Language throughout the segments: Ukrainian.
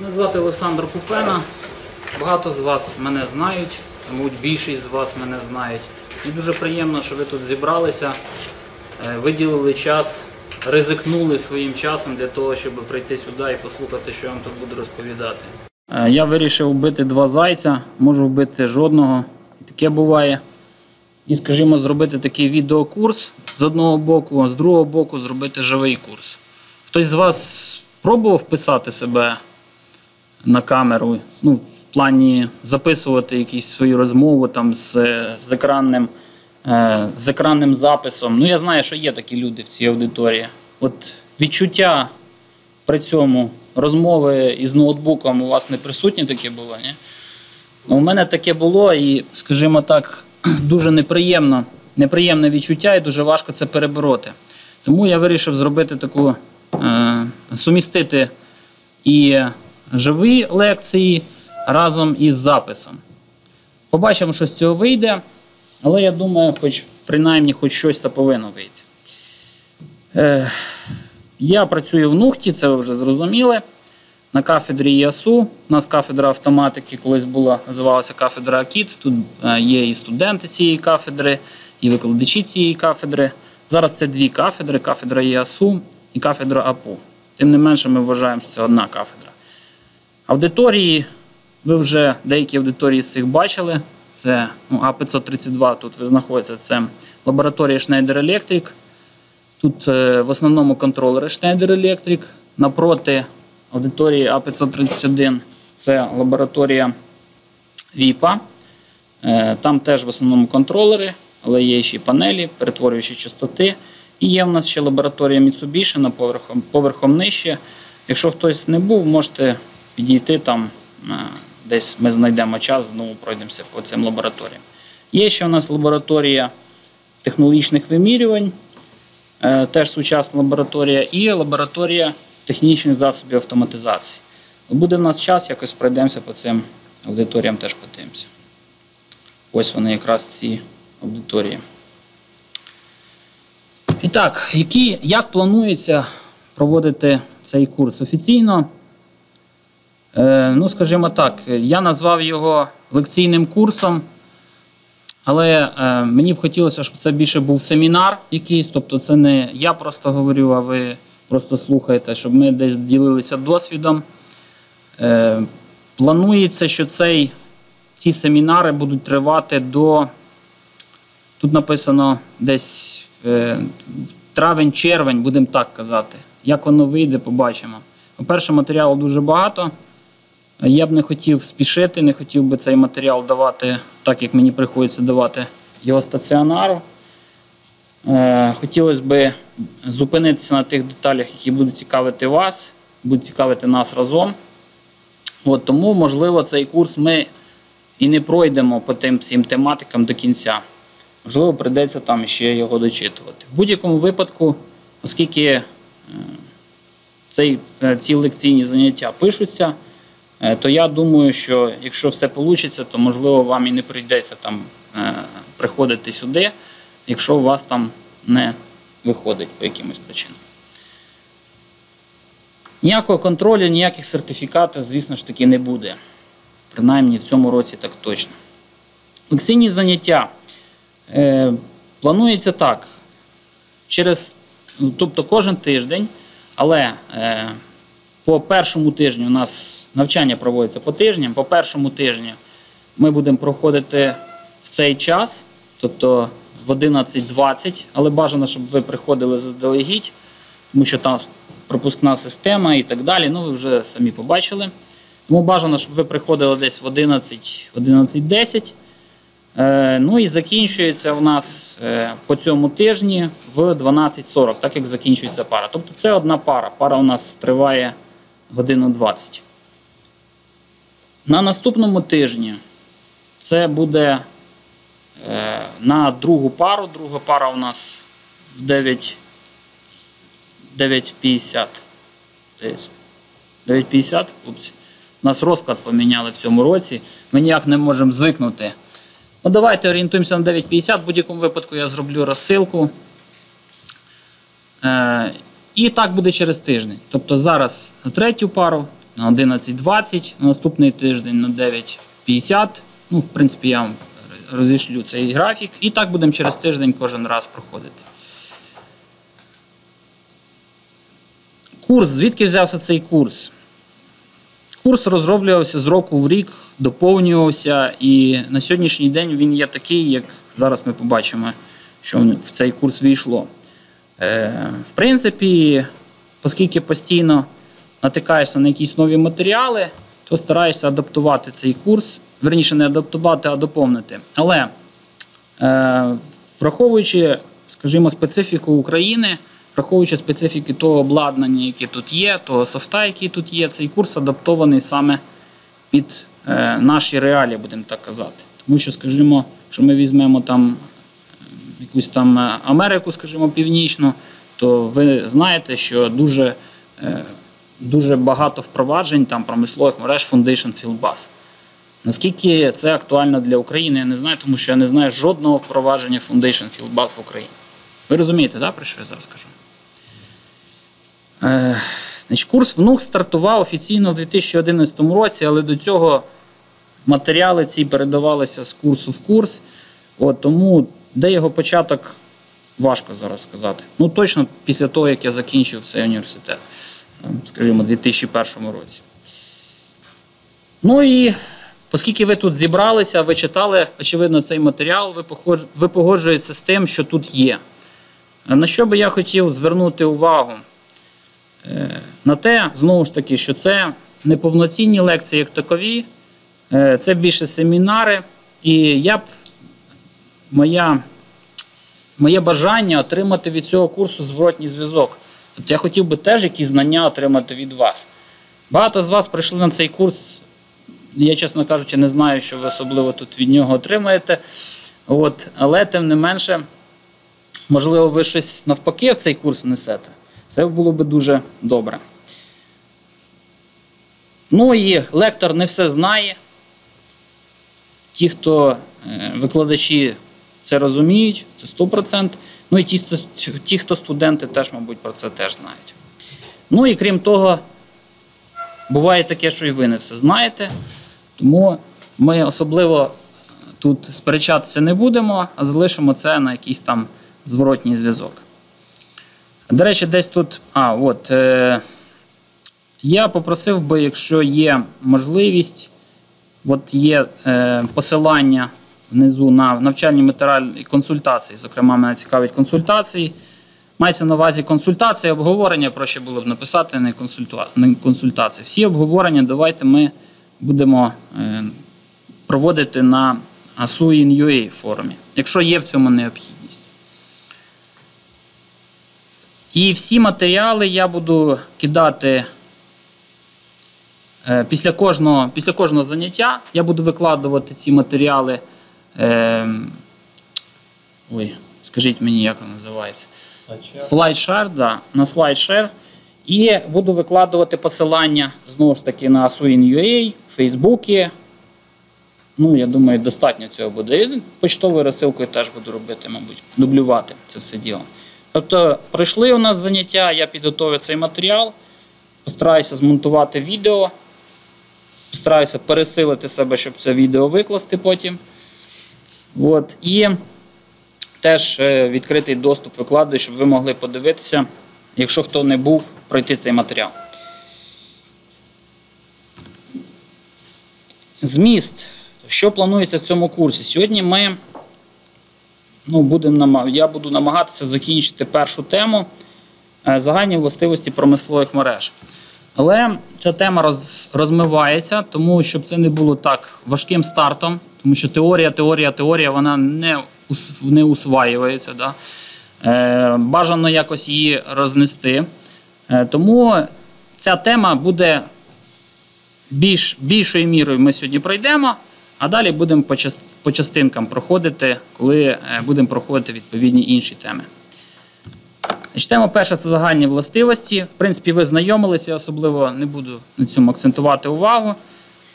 Мене звати Олександр Купена. Багато з вас мене знають, мабуть, більшість з вас мене знають. І дуже приємно, що ви тут зібралися, е, виділили час, ризикнули своїм часом для того, щоб прийти сюди і послухати, що я вам тут буду розповідати. Е, Я вирішив вбити два зайця, можу вбити жодного. Таке буває. І, скажімо, зробити такий відеокурс з одного боку, а з другого боку зробити живий курс. Хтось з вас пробував писати себе на камеру, ну, в плані записувати якісь свою розмову там з, з, екранним, е, з екранним записом. Ну, я знаю, що є такі люди в цій аудиторії. От відчуття при цьому розмови із ноутбуком у вас не присутні таке було, ні? У мене таке було, і, скажімо так, дуже неприємно, неприємне відчуття, і дуже важко це перебороти. Тому я вирішив зробити таку, е, сумістити і живі лекції разом із записом. Побачимо, що з цього вийде, але я думаю, хоч принаймні хоч щось та повинно вийти. Е, я працюю в Нухті, це ви вже зрозуміли. На кафедрі ЄАСУ. У нас кафедра автоматики колись була, називалася кафедра АКІТ. Тут е, є і студенти цієї кафедри, і викладачі цієї кафедри. Зараз це дві кафедри: кафедра ЄАСУ і кафедра АПУ. Тим не менше, ми вважаємо, що це одна кафедра. Аудиторії, ви вже деякі аудиторії з цих бачили. Це ну, А532 тут ви знаходиться. Це лабораторія Schneider Electric. Тут е, в основному контролери Schneider Electric. Напроти аудиторії А531 це лабораторія ВІПа. Е, Там теж в основному контролери, але є ще й панелі, перетворюючі частоти. І є в нас ще лабораторія Mitsubishi на поверхом, поверхом нижче. Якщо хтось не був, можете підійти там, е, десь ми знайдемо час, знову пройдемося по цим лабораторіям. Є ще у нас лабораторія технологічних вимірювань, е, теж сучасна лабораторія, і лабораторія технічних засобів автоматизації. Буде в нас час, якось пройдемося по цим аудиторіям, теж подивимося. Ось вони якраз ці аудиторії. І так, які, як планується проводити цей курс офіційно? Е, ну, скажімо так, я назвав його лекційним курсом, але е, мені б хотілося, щоб це більше був семінар якийсь. Тобто, це не я просто говорю, а ви просто слухаєте, щоб ми десь ділилися досвідом. Е, планується, що цей, ці семінари будуть тривати до. Тут написано десь травень-червень, будемо так казати. Як воно вийде, побачимо. По-перше, матеріалу дуже багато. Я б не хотів спішити, не хотів би цей матеріал давати так, як мені приходиться давати його стаціонару. Е, Хотілося б зупинитися на тих деталях, які будуть цікавити вас, будуть цікавити нас разом. От, тому, можливо, цей курс ми і не пройдемо по тим всім тематикам до кінця. Можливо, прийдеться там ще його дочитувати. В будь-якому випадку, оскільки е, цей, е, ці лекційні заняття пишуться, то я думаю, що якщо все вийде, то можливо вам і не прийдеться там е, приходити сюди, якщо у вас там не виходить по якимось причинам. Ніякого контролю, ніяких сертифікатів, звісно ж таки, не буде. Принаймні в цьому році так точно. Лекційні заняття. Е, планується так. Через, ну, тобто кожен тиждень, але е, по першому тижню у нас навчання проводиться по тижням. По першому тижню ми будемо проходити в цей час, тобто в 11.20, але бажано, щоб ви приходили заздалегідь, тому що там пропускна система і так далі. Ну, ви вже самі побачили. Тому бажано, щоб ви приходили десь в 11, 11.10. Е, Ну і закінчується у нас е, по цьому тижні в 12.40, так як закінчується пара. Тобто це одна пара. Пара у нас триває годину 20. На наступному тижні це буде е, на другу пару. Друга пара у нас в 9, 9.50. 9.50, хлопці. У нас розклад поміняли в цьому році. Ми ніяк не можемо звикнути. Ну, давайте орієнтуємося на 9.50. В будь-якому випадку я зроблю розсилку. І так буде через тиждень. Тобто зараз на третю пару, на 11.20, на наступний тиждень на 9.50. Ну, в принципі, я вам розішлю цей графік. І так будемо через тиждень кожен раз проходити. Курс. Звідки взявся цей курс? Курс розроблювався з року в рік, доповнювався, і на сьогоднішній день він є такий, як зараз ми побачимо, що в цей курс війшло. Е, В принципі, оскільки постійно натикаєшся на якісь нові матеріали, то стараєшся адаптувати цей курс. Верніше, не адаптувати, а доповнити. Але е, враховуючи, скажімо, специфіку України, враховуючи специфіки того обладнання, яке тут є, того софта, який тут є, цей курс адаптований саме під е, наші реалії, будемо так казати. Тому що, скажімо, якщо ми візьмемо там якусь там е, Америку, скажімо, північну, то ви знаєте, що дуже, е, дуже багато впроваджень там промислових мереж Foundation Fieldbus. Наскільки це актуально для України, я не знаю, тому що я не знаю жодного впровадження Foundation Fieldbus в Україні. Ви розумієте, да, про що я зараз кажу? Е, значить, Курс внук стартував офіційно в 2011 році, але до цього матеріали ці передавалися з курсу в курс. От, тому де його початок, важко зараз сказати. Ну, точно після того, як я закінчив цей університет, скажімо, у 2001 році. Ну і оскільки ви тут зібралися, ви читали, очевидно, цей матеріал, ви, погоджуєтеся з тим, що тут є. На що би я хотів звернути увагу? Е, На те, знову ж таки, що це не повноцінні лекції як такові, е, це більше семінари. І я б моя, моє бажання отримати від цього курсу зворотній зв'язок. Тобто я хотів би теж якісь знання отримати від вас. Багато з вас прийшли на цей курс. Я, чесно кажучи, не знаю, що ви особливо тут від нього отримаєте. От, але тим не менше, можливо, ви щось навпаки в цей курс несете. Це було би дуже добре. Ну і лектор не все знає. Ті, хто е, викладачі це розуміють, це 100%. Ну і ті, ті, хто студенти, теж, мабуть, про це теж знають. Ну і крім того, буває таке, що і ви не все знаєте. Тому ми особливо тут сперечатися не будемо, а залишимо це на якийсь там зворотній зв'язок. До речі, десь тут. А, от. Е, я попросив би, якщо є можливість, от є е, посилання внизу на навчальні матеріали і консультації. Зокрема, мене цікавить консультації. Мається на увазі консультації, обговорення, проще було б написати, не, консультуа... не консультації. Всі обговорення давайте ми будемо е, проводити на ASUIN.ua форумі, якщо є в цьому необхідність. І всі матеріали я буду кидати е, після кожного, після кожного заняття. Я буду викладувати ці матеріали. Е, ой, скажіть мені, як воно називається? SlideShare, да, на SlideShare. І буду викладувати посилання знову ж таки на Suin.ua, Фейсбуці. Ну, я думаю, достатньо цього буде. І почтовою розсилкою теж буду робити, мабуть, дублювати це все діло. Тобто, пройшли у нас заняття, я підготовив цей матеріал, постараюся змонтувати відео, постараюся пересилити себе, щоб це відео викласти потім. От. І теж е, відкритий доступ викладаю, щоб ви могли подивитися, якщо хто не був, пройти цей матеріал. Зміст. Що планується в цьому курсі? Сьогодні ми ну, будемо я буду намагатися закінчити першу тему е, загальні властивості промислових мереж. Але ця тема роз, розмивається, тому щоб це не було так важким стартом, тому що теорія, теорія, теорія вона не, не усваюється. Да? Е, бажано якось її рознести. Е, тому ця тема буде більш, більшою мірою ми сьогодні пройдемо, а далі будемо по частинкам проходити, коли е, будемо проходити відповідні інші теми. Тема перша це загальні властивості. В принципі, ви знайомилися, особливо не буду на цьому акцентувати увагу.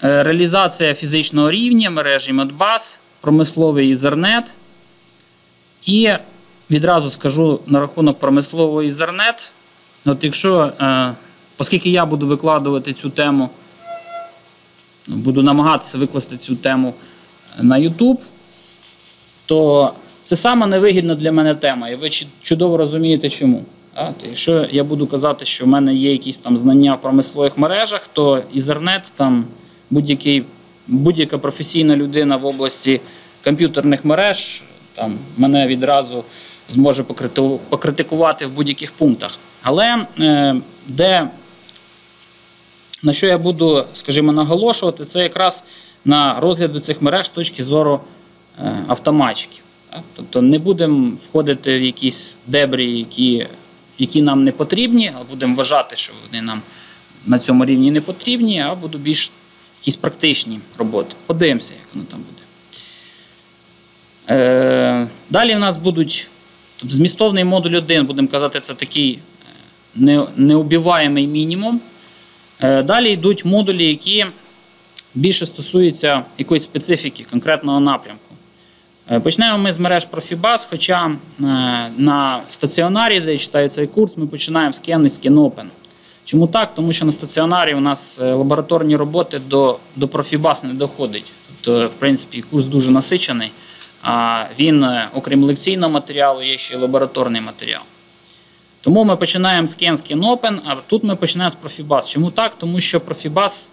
Е, Реалізація фізичного рівня, мережі Modbus, промисловий Ethernet. І відразу скажу на рахунок промислового Ethernet. От якщо е, оскільки я буду викладувати цю тему, буду намагатися викласти цю тему на YouTube, то це саме невигідна для мене тема. І ви чудово розумієте, чому. Якщо я буду казати, що в мене є якісь там знання в промислових мережах, то Ethernet, там будь-яка професійна людина в області комп'ютерних мереж там, мене відразу зможе покритикувати в будь-яких пунктах. Але е, де на що я буду, скажімо, наголошувати, це якраз на розгляду цих мереж з точки зору е, автоматчиків. Тобто не будемо входити в якісь дебрі, які, які нам не потрібні, а будемо вважати, що вони нам на цьому рівні не потрібні, а буду більш якісь практичні роботи. Подивимося, як воно там буде. Е, далі в нас будуть тобто, змістовний модуль 1, будемо казати, це такий е, не, неубіваємий мінімум. Е, Далі йдуть модулі, які більше стосуються якоїсь специфіки, конкретного напрямку. Е, Почнемо ми з мереж Profibus, хоча е, на стаціонарі, де я читаю цей курс, ми починаємо з Ken і з KenOpen. Чому так? Тому що на стаціонарі у нас е, лабораторні роботи до, до Profibus не доходить. Тобто, в принципі, курс дуже насичений. А він, окрім лекційного матеріалу, є ще й лабораторний матеріал. Тому ми починаємо з Ken, з KenOpen, а тут ми починаємо з Profibus. Чому так? Тому що Profibus,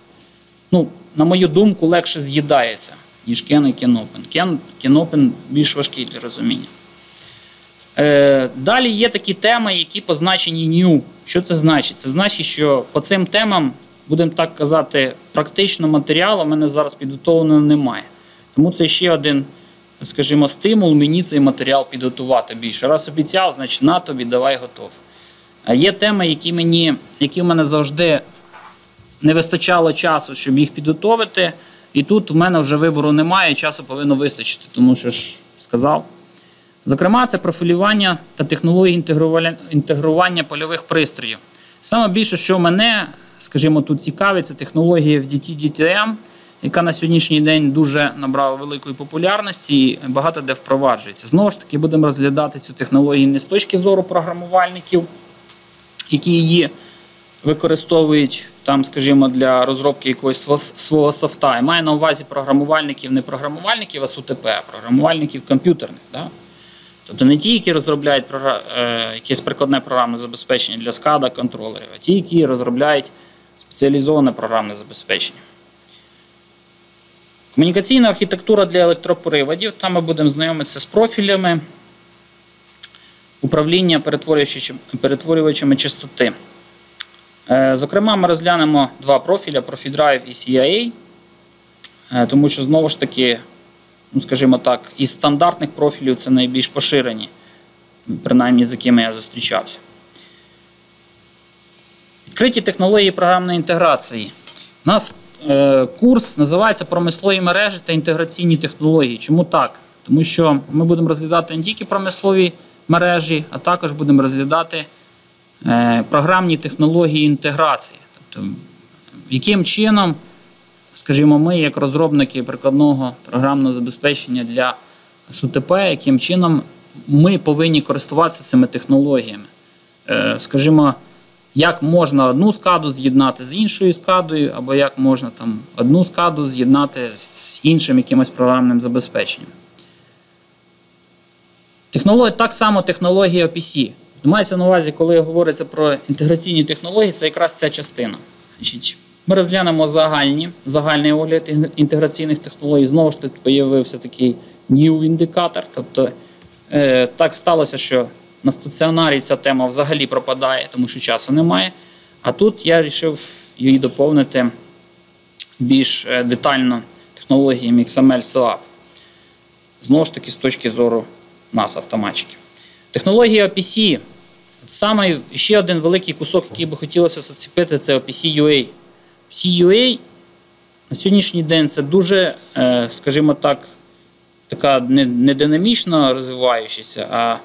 ну, на мою думку, легше з'їдається, ніж Ken і KenOpen. Ken, KenOpen більш важкий для розуміння. Е, далі є такі теми, які позначені new. Що це значить? Це значить, що по цим темам, будемо так казати, практично матеріалу в мене зараз підготовлено немає. Тому це ще один, скажімо, стимул мені цей матеріал підготувати більше. Раз обіцяв, значить на тобі, давай готов. А є теми, які, мені, які в мене завжди не вистачало часу, щоб їх підготовити. І тут в мене вже вибору немає, часу повинно вистачити, тому що ж сказав. Зокрема, це профілювання та технології інтегрування, польових пристроїв. Саме більше, що мене, скажімо, тут цікавить, це технологія FDT DTM, яка на сьогоднішній день дуже набрала великої популярності і багато де впроваджується. Знову ж таки, будемо розглядати цю технологію не з точки зору програмувальників, які її використовують там, скажімо, для розробки якогось свого софта. Я маю на увазі програмувальників, не програмувальників, СУТП, а програмувальників комп'ютерних. Да? Тобто не ті, які розробляють е, якесь прикладне програмне забезпечення для SCADA контролерів, а ті, які розробляють спеціалізоване програмне забезпечення. Комунікаційна архітектура для електроприводів. Там ми будемо знайомитися з профілями управління перетворювачами частоти. Е, Зокрема, ми розглянемо два профіля ProfiDrive і CIA, е, тому що знову ж таки, ну скажімо так, із стандартних профілів це найбільш поширені, принаймні з якими я зустрічався. Відкриті технології програмної інтеграції. У нас е, курс називається Промислові мережі та інтеграційні технології. Чому так? Тому що ми будемо розглядати не тільки промислові мережі, а також будемо розглядати програмні технології інтеграції. Тобто, яким чином, скажімо, ми, як розробники прикладного програмного забезпечення для СУТП, яким чином ми повинні користуватися цими технологіями. Е, Скажімо, як можна одну скаду з'єднати з іншою скадою, або як можна там одну скаду з'єднати з іншим якимось програмним забезпеченням. Технологія, так само технологія OPC. Мається на увазі, коли говориться про інтеграційні технології, це якраз ця частина. Ми розглянемо загальні, загальний огляд інтеграційних технологій. Знову ж таки, появився такий new індикатор. Тобто е, так сталося, що на стаціонарі ця тема взагалі пропадає, тому що часу немає. А тут я вирішив її доповнити більш е, детально технологіями XML SOAP. Знову ж таки, з точки зору нас, автоматчиків. Технологія OPC. Саме ще один великий кусок, який би хотілося зацепити, це OPC UA. OPC UA на сьогоднішній день це дуже, е, скажімо так, така не, динамічно розвиваючася, а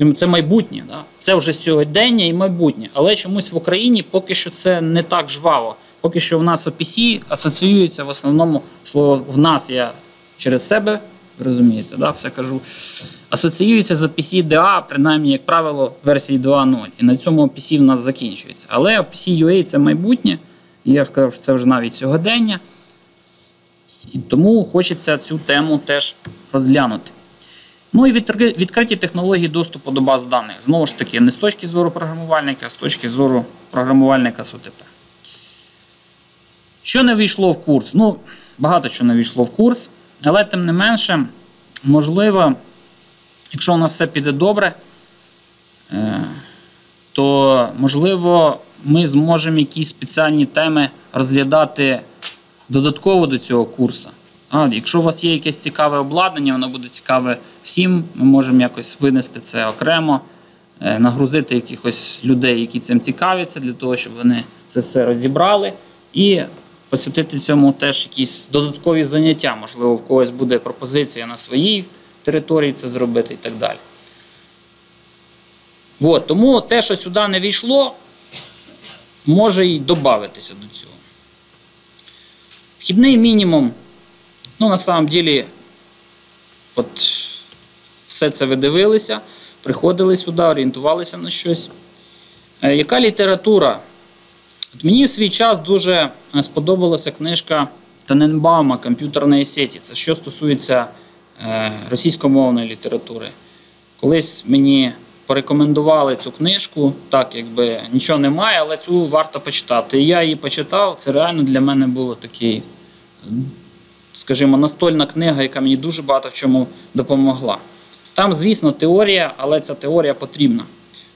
е, це майбутнє. Да? Це вже сьогодення і майбутнє. Але чомусь в Україні поки що це не так жваво. Поки що в нас OPC асоціюється в основному слово в нас я через себе розумієте, да? все кажу, асоціюється з OPC DA, принаймні, як правило, версії 2.0. І на цьому OPC в нас закінчується. Але OPC UA це майбутнє, і я сказав, що це вже навіть сьогодення. І тому хочеться цю тему теж розглянути. Ну і відкриті технології доступу до баз даних. Знову ж таки, не з точки зору програмувальника, а з точки зору програмувальника з ОТП. Що не війшло в курс? Ну, багато що не війшло в курс, але тим не менше, можливо, якщо у нас все піде добре, е, то можливо ми зможемо якісь спеціальні теми розглядати додатково до цього курсу. А, якщо у вас є якесь цікаве обладнання, воно буде цікаве всім, ми можемо якось винести це окремо, е, нагрузити якихось людей, які цим цікавляться, для того, щоб вони це все розібрали, і посвятити цьому теж якісь додаткові заняття. Можливо, в когось буде пропозиція на своїй території це зробити і так далі. От, тому те, що сюди не війшло, може й додатися до цього. Вхідний мінімум, ну, на самом деле, от все це ви дивилися, приходили сюди, орієнтувалися на щось. Е, Яка література? От мені в свій час дуже е, сподобалася книжка Таненбаума Комп'ютерної сеті. Це що стосується російськомовної літератури. Колись мені порекомендували цю книжку, так якби нічого немає, але цю варто почитати. І я її почитав. Це реально для мене було такий, скажімо, настольна книга, яка мені дуже багато в чому допомогла. Там, звісно, теорія, але ця теорія потрібна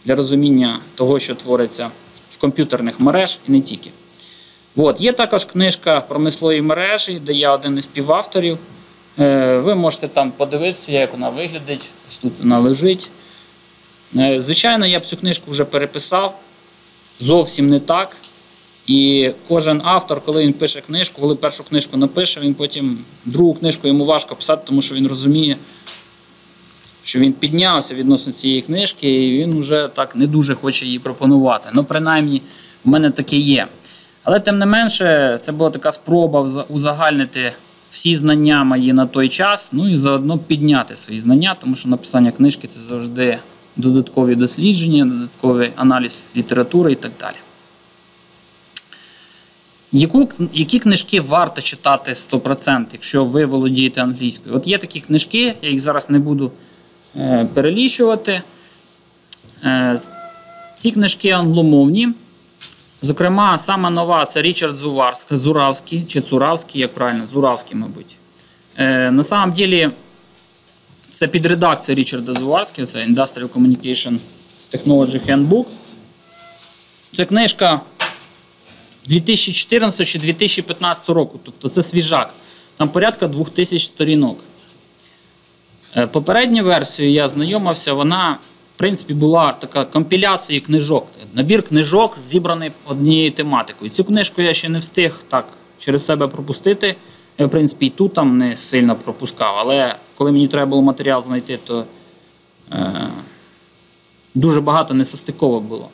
для розуміння того, що твориться в комп'ютерних мереж і не тільки. От, є також книжка промислові мережі, де я один із співавторів. Е, Ви можете там подивитися, як вона виглядить. Ось тут вона лежить. Е, Звичайно, я б цю книжку вже переписав. Зовсім не так. І кожен автор, коли він пише книжку, коли першу книжку напише, він потім другу книжку йому важко писати, тому що він розуміє, що він піднявся відносно цієї книжки, і він вже так не дуже хоче її пропонувати. Ну, принаймні, в мене таке є. Але тим не менше, це була така спроба узагальнити всі знання мої на той час, ну і заодно підняти свої знання, тому що написання книжки це завжди додаткові дослідження, додатковий аналіз літератури і так далі. Яку, які книжки варто читати 100%, якщо ви володієте англійською? От є такі книжки, я їх зараз не буду е, перелічувати. Е, ці книжки англомовні. Зокрема, сама нова це Річард Зуварс, Зуравський чи Цуравський, як правильно, Зуравський, мабуть. Е, на самом деле, це під редакцією Річарда Зуварського, це Industrial Communication Technology Handbook. Це книжка 2014 чи 2015 року, тобто це свіжак. Там порядка 2000 сторінок. Е, Попередню версію я знайомився, вона, в принципі, була така компіляція книжок. Набір книжок, зібраний однією тематикою. Цю книжку я ще не встиг так через себе пропустити. Я, в принципі, і тут там не сильно пропускав, але коли мені треба було матеріал знайти, то е, дуже багато несостиковок було.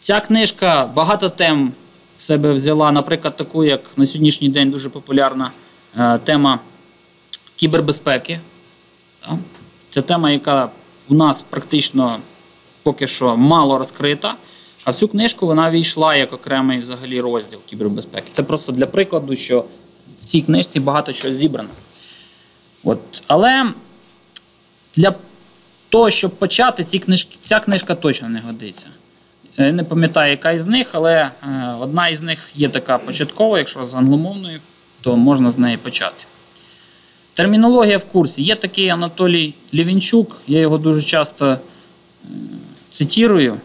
Ця книжка багато тем в себе взяла, наприклад, таку, як на сьогоднішній день дуже популярна е, тема кібербезпеки. Це тема, яка у нас практично поки що мало розкрита. А в книжку вона війшла як окремий взагалі розділ кібербезпеки. Це просто для прикладу, що в цій книжці багато чого зібрано. От. Але для того, щоб почати, ці книжки, ця книжка точно не годиться. Я не пам'ятаю, яка із них, але е, одна із них є така початкова, якщо з англомовною, то можна з неї почати. Термінологія в курсі. Є такий Анатолій Лівінчук, я його дуже часто е, цитірую,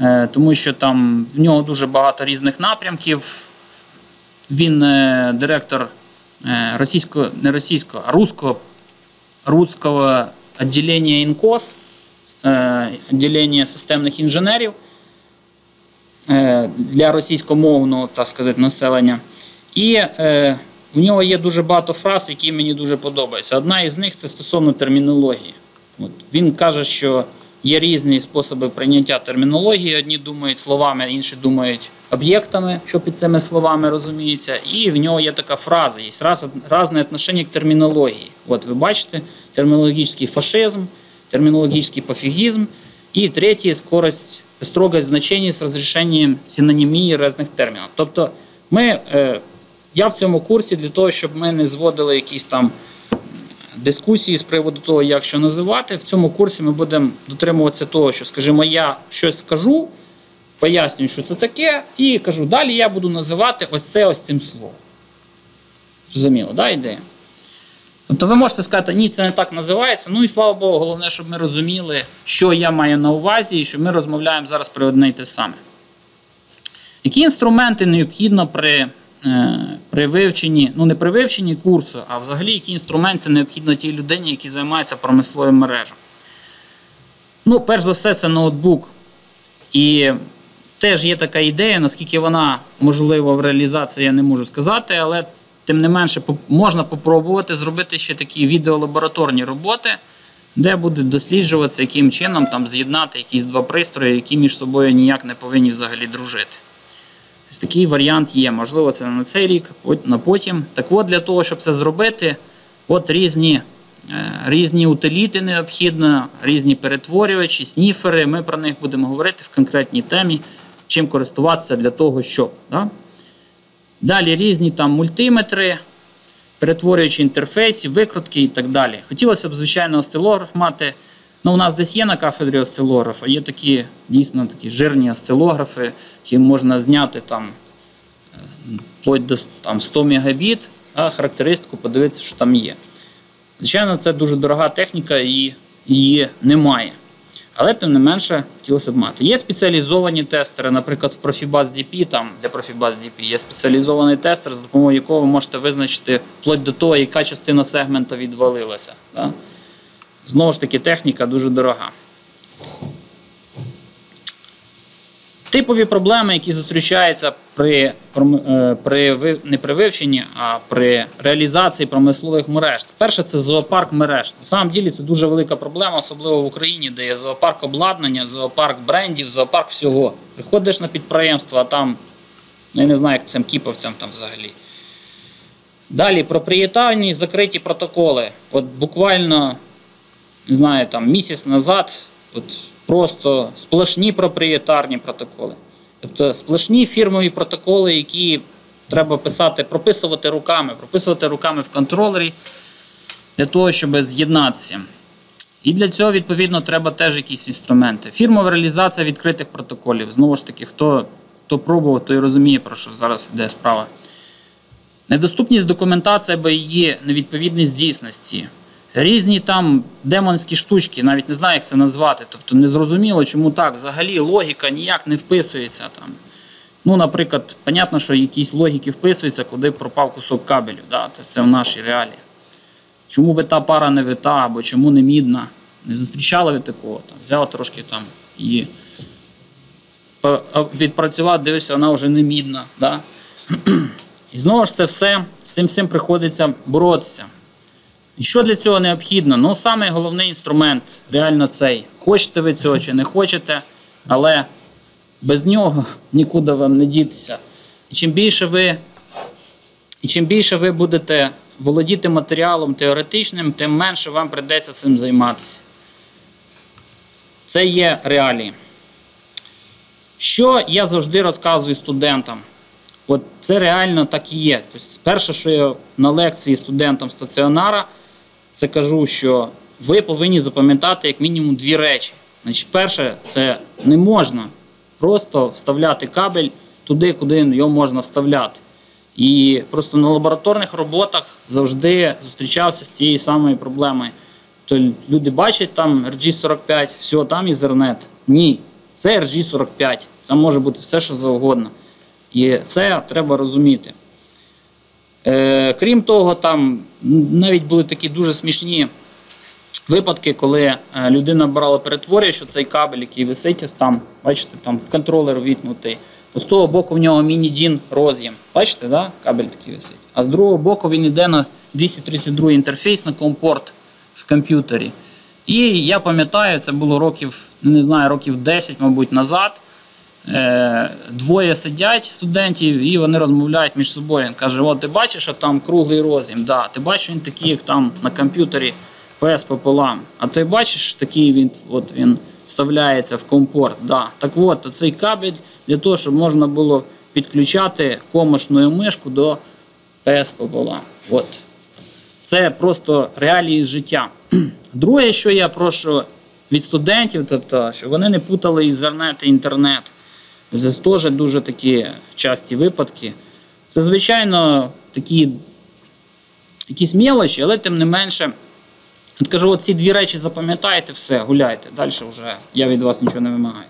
е, тому що там в нього дуже багато різних напрямків. Він е, директор російського, не російського, а руського, руського відділення ІНКОС, відділення системних інженерів для російськомовного так сказати, населення. І у нього є дуже багато фраз, які мені дуже подобаються. Одна із них це стосовно термінології. От, він каже, що Є різні способи прийняття термінології. Одні думають словами, інші думають об'єктами, що під цими словами розуміється. І в нього є така фраза: є раз, різне відношення к термінології. От ви бачите, термінологічний фашизм, термінологічний пофігізм. І третє скорость, строгость значення з розрішенням синонімії різних термінів. Тобто, ми, е, я в цьому курсі для того, щоб ми не зводили якісь там дискусії з приводу того, як що називати. В цьому курсі ми будемо дотримуватися того, що, скажімо, я щось скажу, пояснюю, що це таке, і кажу, далі я буду називати ось це ось цим словом. Зрозуміло, да, ідея? Тобто ви можете сказати, ні, це не так називається. Ну і слава Богу, головне, щоб ми розуміли, що я маю на увазі, і що ми розмовляємо зараз про одне й те саме. Які інструменти необхідно при, при вивченні, ну не при вивченні курсу, а взагалі які інструменти необхідно тій людині, які займаються промисловим мережем? Ну, перш за все, це ноутбук. І теж є така ідея, наскільки вона можлива в реалізації, я не можу сказати, але тим не менше можна попробувати зробити ще такі відеолабораторні роботи, де буде досліджуватися, яким чином там з'єднати якісь два пристрої, які між собою ніяк не повинні взагалі дружити. Ось такий варіант є. Можливо, це на цей рік, на потім. Так от, для того, щоб це зробити, от різні, е, різні утиліти необхідно, різні перетворювачі, сніфери. Ми про них будемо говорити в конкретній темі, чим користуватися для того, щоб. Да? Далі різні там мультиметри, перетворюючі інтерфейси, викрутки і так далі. Хотілося б, звичайно, осцилограф мати. Ну, у нас десь є на кафедрі осцилограф, а є такі дійсно такі жирні осцилографи, які можна зняти там е, вплоть до там, 100 мегабіт, а характеристику подивитися, що там є. Звичайно, це дуже дорога техніка і її немає. Але тим не менше хотілося б мати. Є спеціалізовані тестери, наприклад, в Profibus DP, там, де Profibus DP, є спеціалізований тестер, за допомогою якого ви можете визначити вплоть до того, яка частина сегмента відвалилася. Да? Знову ж таки, техніка дуже дорога. Типові проблеми, які зустрічаються при, е, при не при вивченні, а при реалізації промислових мереж. Перше це зоопарк мереж. На самом ділі це дуже велика проблема, особливо в Україні, де є зоопарк обладнання, зоопарк брендів, зоопарк всього. Приходиш на підприємство, а там, ну я не знаю, як цим кіповцям там взагалі. Далі проприєтарні закриті протоколи. От буквально не знаю, там місяць назад от просто сплошні проприєтарні протоколи. Тобто сплошні фірмові протоколи, які треба писати, прописувати руками, прописувати руками в контролері для того, щоб з'єднатися. І для цього, відповідно, треба теж якісь інструменти. Фірмова реалізація відкритих протоколів. Знову ж таки, хто, хто пробував, той розуміє, про що зараз йде справа. Недоступність документації або її невідповідність дійсності. Різні там демонські штучки, навіть не знаю, як це назвати. Тобто незрозуміло, чому так. Взагалі логіка ніяк не вписується там. Ну, наприклад, понятно, що якісь логіки вписуються, куди пропав кусок кабелю. Да? Тобто це в нашій реалії. Чому вита пара не вита, або чому не мідна? Не зустрічали ви такого? Там, взяв трошки там і відпрацював, дивишся, вона вже не мідна. Да? І знову ж це все, з цим всім приходиться боротися. І що для цього необхідно? Ну, саме головний інструмент реально цей. Хочете ви цього чи не хочете, але без нього нікуди вам не дітися. І чим більше ви, і чим більше ви будете володіти матеріалом теоретичним, тим менше вам прийдеться цим займатися. Це є реалії. Що я завжди розказую студентам? От це реально так і є. Тобто, перше, що я на лекції студентам стаціонара, це кажу, що ви повинні запам'ятати як мінімум дві речі. Значить, перше, це не можна просто вставляти кабель туди, куди його можна вставляти. І просто на лабораторних роботах завжди зустрічався з цією самою проблемою. То люди бачать там RG45, все, там ізернет. Ні, це RG45. Це може бути все, що завгодно. І це треба розуміти. Е, крім того, там навіть були такі дуже смішні випадки, коли е, людина брала перетворює, що цей кабель, який висить ось там, бачите, там в контролер вітнутий. З того боку в нього міні-дін роз'єм. Бачите, да? кабель такий висить. А з другого боку він йде на 232 інтерфейс на компорт в комп'ютері. І я пам'ятаю, це було років не знаю, років 10, мабуть, назад. Е, Двоє сидять студентів і вони розмовляють між собою. Він каже: От ти бачиш, що там круглий роз'єм, да. ти бачиш, він такий, як там на комп'ютері PS пополам. А ти бачиш, такий він, от він вставляється в компорт. Да. Так от, цей кабель для того, щоб можна було підключати комошною мишку до PS пополам. От. Це просто реалії життя. Друге, що я прошу від студентів, тобто, щоб вони не путали Ізернет і інтернет. Це теж дуже такі часті випадки. Це, звичайно, такі якісь мелочі, але тим не менше. От кажу, от ці дві речі запам'ятайте все, гуляйте. Далі вже я від вас нічого не вимагаю.